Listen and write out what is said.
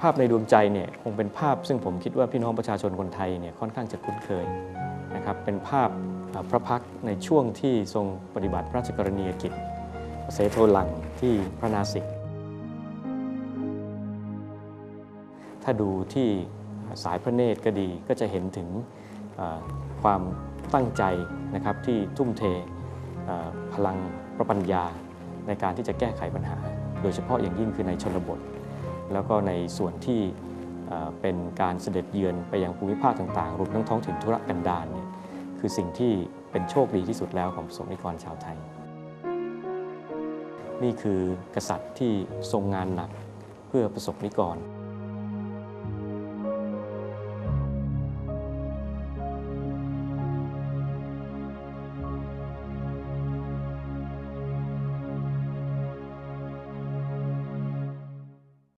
ภาพในดวงใจเนี่ยคงเป็นภาพ ซึ่งผมคิดว่าพี่น้องประชาชนคนไทยเนี่ยค่อนข้างจะคุ้นเคยนะครับเป็นภาพพระพักในช่วงที่ทรงปฏิบัติพระราชกรณียกิจเสโทลังที่พระนาสิก ถ้าดูที่สายพระเนตรก็ดีก็จะเห็นถึงความตั้งใจนะครับที่ทุ่มเทพลังพระปัญญาในการที่จะแก้ไขปัญหา โดยเฉพาะอย่างยิ่งคือในชนบท แล้วก็ในส่วนที่เป็นการเสด็จเยือนไปยังภูมิภาคต่างๆ รวมทั้งท้องถิ่นธุรกันดารเนี่ยคือสิ่งที่เป็นโชคดีที่สุดแล้วของสมนิกรชาวไทย นี่คือกษัตริย์ที่ทรงงานหนักเพื่อประสบนิกร